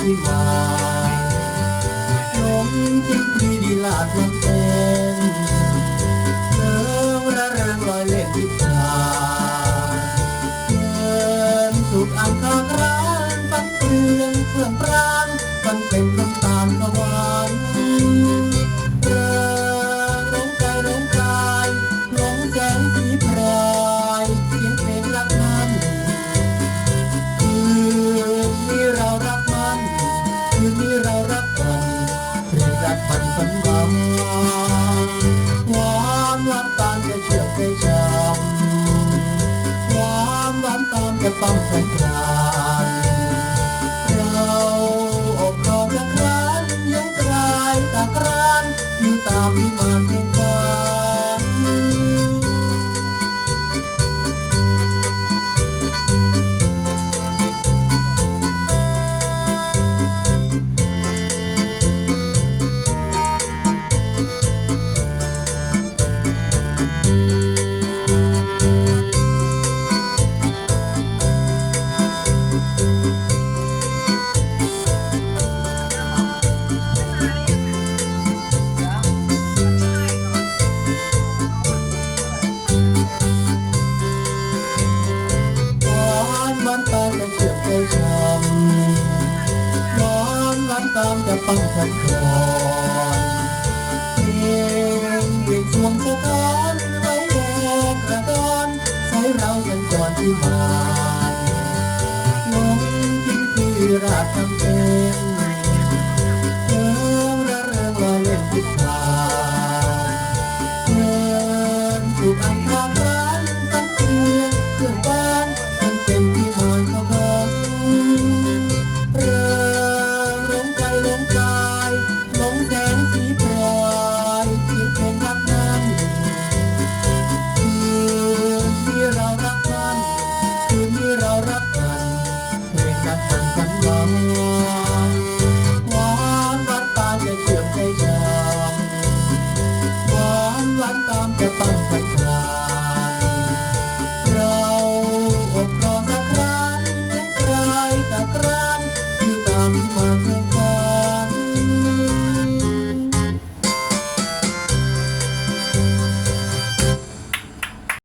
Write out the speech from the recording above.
ที่มาลงจิ้มดีดีลาดลำเต้นเติมระเริงลอยเล่นวิชาเงินสุขอังคาคราน จะต้องสงกรานเราอบรมและครานยังกลายตากรานอยู่ตามวิมานแห่งฝัน ตามจะปังฉันก่อนเพลงเรียกสวงสะท้อนไว้แดงกระดอนใช้เราสัญจรที่มานลงทิ้งที่ราชทำเป็นเริงระเริงลอยเล่นทิศ pump, pump, pump.